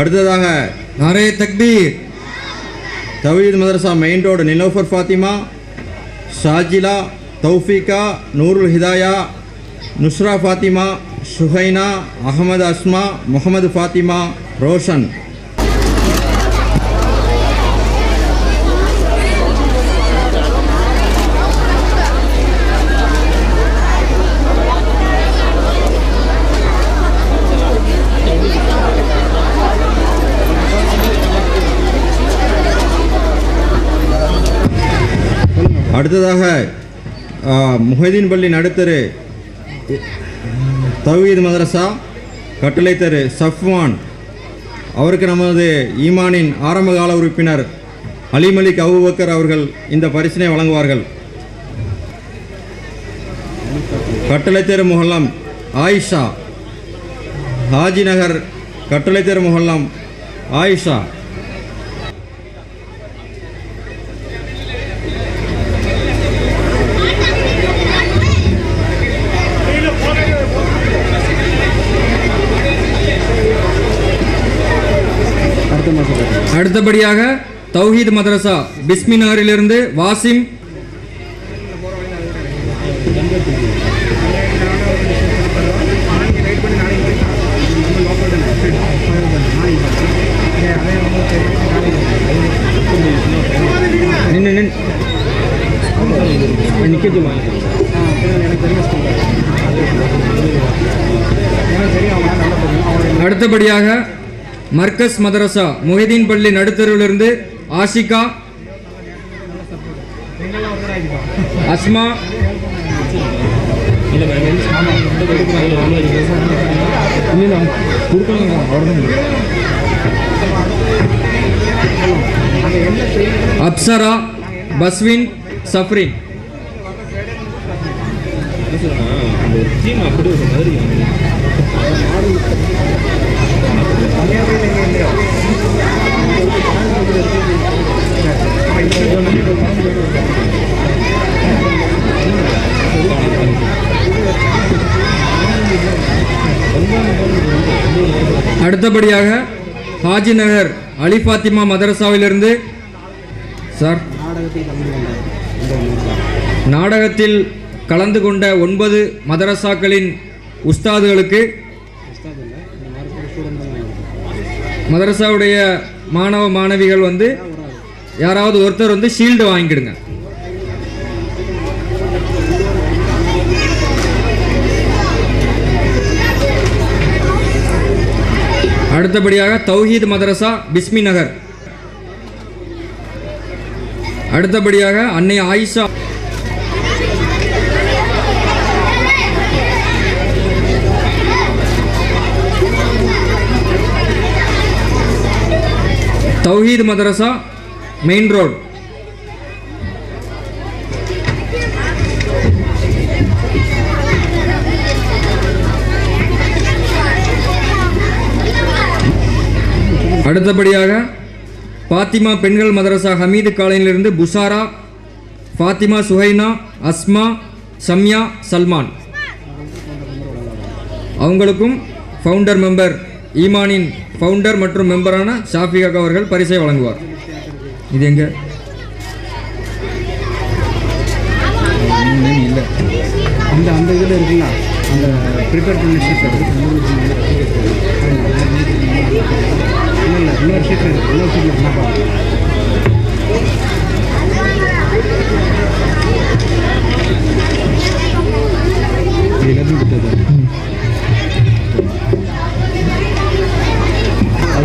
அடுத்ததாக நாரே தக்பீர். தவீத் மதரசா மெயின் ரோடு நிலோஃபர் ஃபாத்திமா ஷாஜிலா தௌஃபிகா நூருல் ஹிதாயா நுஸ்ரா ஃபாத்திமா சுஹைனா அகமது அஸ்மா முகமது ஃபாத்திமா ரோஷன். அடுத்ததாக முஹதீன் பள்ளி நடுத்தரு தவீத் மதரசா கட்டளை தெரு சஃப்வான். அவருக்கு நமது ஈமானின் ஆரம்பகால உறுப்பினர் அலிமலிக் அபுபக்கர் அவர்கள் இந்த பரிசினை வழங்குவார்கள். கட்டளை தெரு முஹல்லம் ஆயிஷா. ஹாஜி நகர் கட்டளை தெரு முஹல்லம் ஆயிஷா. அடுத்தபடியாக தௌஹீத் மதரசா பிஸ்மி நகரிலிருந்து வாசிம் நின்று அடுத்தபடியாக மர்கஸ் மதரசா முஹிதீன் பள்ளி நடுத்தருவிலிருந்து ஆஷிகா அஸ்மா அப்சரா பஸ்வின் சஃப்ரின். அடுத்தபடியாக ஹாஜி நகர் அலி ஃபாத்திமா மதரசாவிலிருந்து சார் நாடகத்தில் கலந்து கொண்ட ஒன்பது மதரசாக்களின் உஸ்தாதுகளுக்கு மதரசாவுடைய மாணவ மாணவிகள் வந்து யாராவது ஒருத்தர் வந்து ஷீல்டு வாங்கிக்கிடுங்க. அடுத்தபடியாக தௌஹீத் மதரசா பிஸ்மி நகர். அடுத்தபடியாக அன்னை ஆயிஷா. தௌஹீத் மதரசா மெயின் ரோடு அடுத்தபடியாக பாத்திமா பெண்கள் மதரசா ஹமீது காலையிலிருந்து புசாரா ஃபாத்திமா சுஹைனா அஸ்மா சம்யா சல்மான். அவங்களுக்கும் ஃபவுண்டர் மெம்பர் ஈமானின் ஃபவுண்டர் மற்றும் மெம்பரான ஷாஃபிகாக் அவர்கள் பரிசை வழங்குவார். இது எங்க? அந்த அந்த இதில் இருக்குங்களா அந்த ப்ரிப்பேர் பண்ண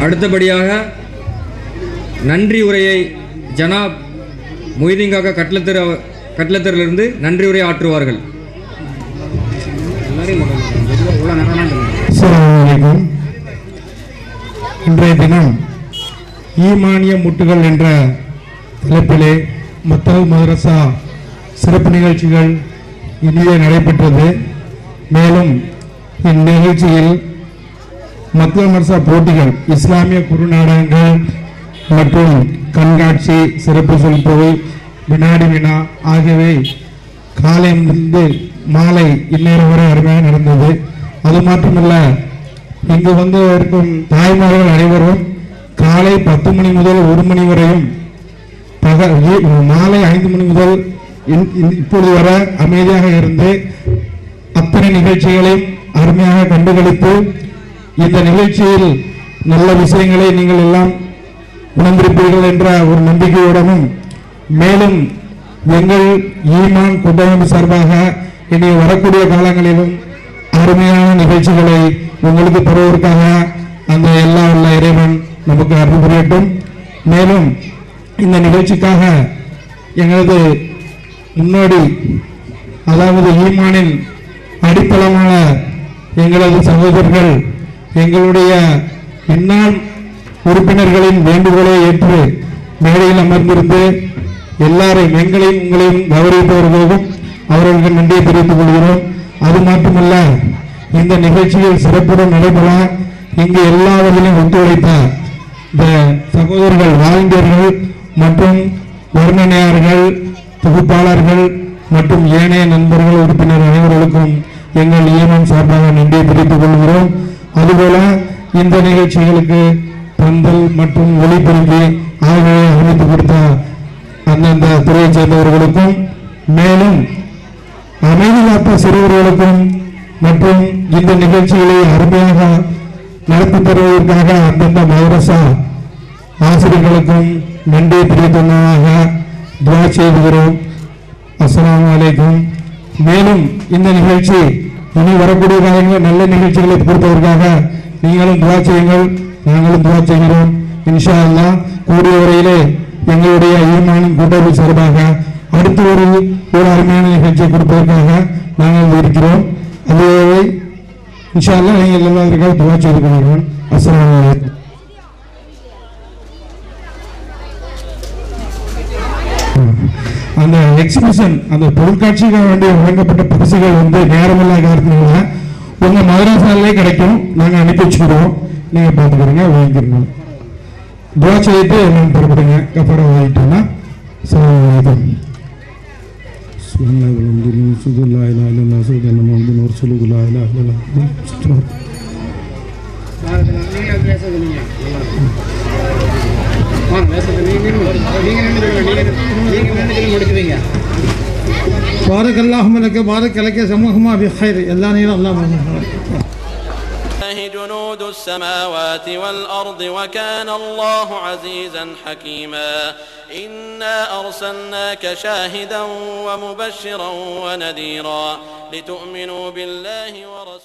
அடுத்தபடியாக நன்றி உரையை ஜனாப் மொய்தீங்காக கட்லத்தர் கட்லத்தரிலிருந்து நன்றி உரை ஆற்றுவார்கள். இன்றைய தினம் ஈமானிய முட்டுகள் என்ற தலைப்பிலே மத்தவ மதரசா சிறப்பு நிகழ்ச்சிகள் இனியே நடைபெற்றது. மேலும் இந்நிகழ்ச்சியில் மத்திய மதரசா போட்டிகள் இஸ்லாமிய குறுநாடகங்கள் மற்றும் கண்காட்சி சிறப்பு சொல்பவை வினாடி வினா ஆகியவை காலையிலிருந்து மாலை இந்நேரம் வரை அருமையாக நடந்தது. அது மட்டுமல்ல இங்கு வந்து இருக்கும் தாய்மார்கள் அனைவரும் காலை பத்து மணி முதல் ஒரு மணி வரையும் பக மாலை ஐந்து மணி முதல் இன்- இப்பொழுது வர அமைதியாக இருந்து அத்தனை நிகழ்ச்சிகளையும் அருமையாக கண்டுகளித்து இந்த நிகழ்ச்சியில் நல்ல விஷயங்களை நீங்கள் எல்லாம் உணர்ந்திருப்பீர்கள் என்ற ஒரு நம்பிக்கையுடனும் மேலும் எங்கள் ஈமான் கூட்டமைப்பு சார்பாக இனி வரக்கூடிய காலங்களிலும் அருமையான நிகழ்ச்சிகளை உங்களுக்கு பெறுவதற்காக அந்த எல்லா உள்ள இறைவன் நமக்கு அருள் புரியட்டும். மேலும் இந்த நிகழ்ச்சிக்காக எங்களது முன்னோடி அதாவது ஈமானின் அடித்தளமான எங்களது சகோதரர்கள் எங்களுடைய இந்நாள் உறுப்பினர்களின் வேண்டுகோளை ஏற்று மேடையில் அமர்ந்திருந்து எல்லாரையும் எங்களையும் உங்களையும் கௌரவிப்பவர்களுக்கும் அவர்களுக்கு நன்றியை தெரிவித்துக் கொள்கிறோம். அது மட்டுமல்ல இந்த நிகழ்ச்சியில் சிறப்புடன் நடைபெற இங்கு எல்லா வகையிலும் ஒத்துழைத்த இந்த சகோதரர்கள் வாலண்டியர்கள் மற்றும் வர்ணனையார்கள் தொகுப்பாளர்கள் மற்றும் ஏனைய நண்பர்கள் உறுப்பினர் அனைவர்களுக்கும் எங்கள் இயமன் சார்பாக நன்றியை தெரிவித்துக் கொள்கிறோம். அதுபோல இந்த நிகழ்ச்சிகளுக்கு பந்தல் மற்றும் ஒளிபெருக்கி ஆகியவை அமைத்து கொடுத்த அந்தந்த துறையைச் சேர்ந்தவர்களுக்கும் மேலும் அமைதி காத்த சிறுவர்களுக்கும் மற்றும் இந்த நிகழ்ச்சிகளை அருமையாக நடத்தி தருவதற்காக அந்தந்த மதரசா ஆசிரியர்களுக்கும் நன்றி தெரிவித்ததாக துவா செய்துகிறோம். அஸ்லாம் அலைக்கும். மேலும் இந்த நிகழ்ச்சி இனி வரக்கூடிய காலங்களில் நல்ல நிகழ்ச்சிகளை பொறுத்தவருக்காக நீங்களும் துவா செய்யுங்கள் நாங்களும் துவா செய்கிறோம். இன்ஷா அல்லா கூடிய வரையிலே எங்களுடைய ஈமானின் கூட்டமைப்பு சார்பாக அடுத்து ஒரு ஒரு அருமையான நிகழ்ச்சியை கொடுப்பதற்காக நாங்கள் இருக்கிறோம். அதுவே இன்ஷா அல்லா நீங்கள் எல்லாருக்காக துவா செய்து கொள்கிறோம். அஸ்லாம் வலைக்கம் அந்த எக்ஸிபிஷன் அந்த பொருட்காட்சிக்காக வேண்டிய வழங்கப்பட்ட பரிசுகள் வந்து நேரமில்லா காரணத்தினால உங்கள் மதுரை சாலையே கிடைக்கும். நாங்கள் அனுப்பி வச்சுக்கிறோம். நீங்கள் பார்த்துக்கிறீங்க வாங்கிக்கிறோம். துவா செய்துட்டு என்னன்னு புறப்படுங்க கப்படை வாங்கிட்டோம்னா சாயம் சுதுல்லாயிலும் சுதுல்லாயிலும் بارك اللهم لك بارك لك سموهما بخير الله نير الله لله جنود السماوات والأرض وكان الله عزيزا حكيما إنا أرسلناك شاهدا ومبشرا ونذيرا لتؤمنوا بالله ورسوله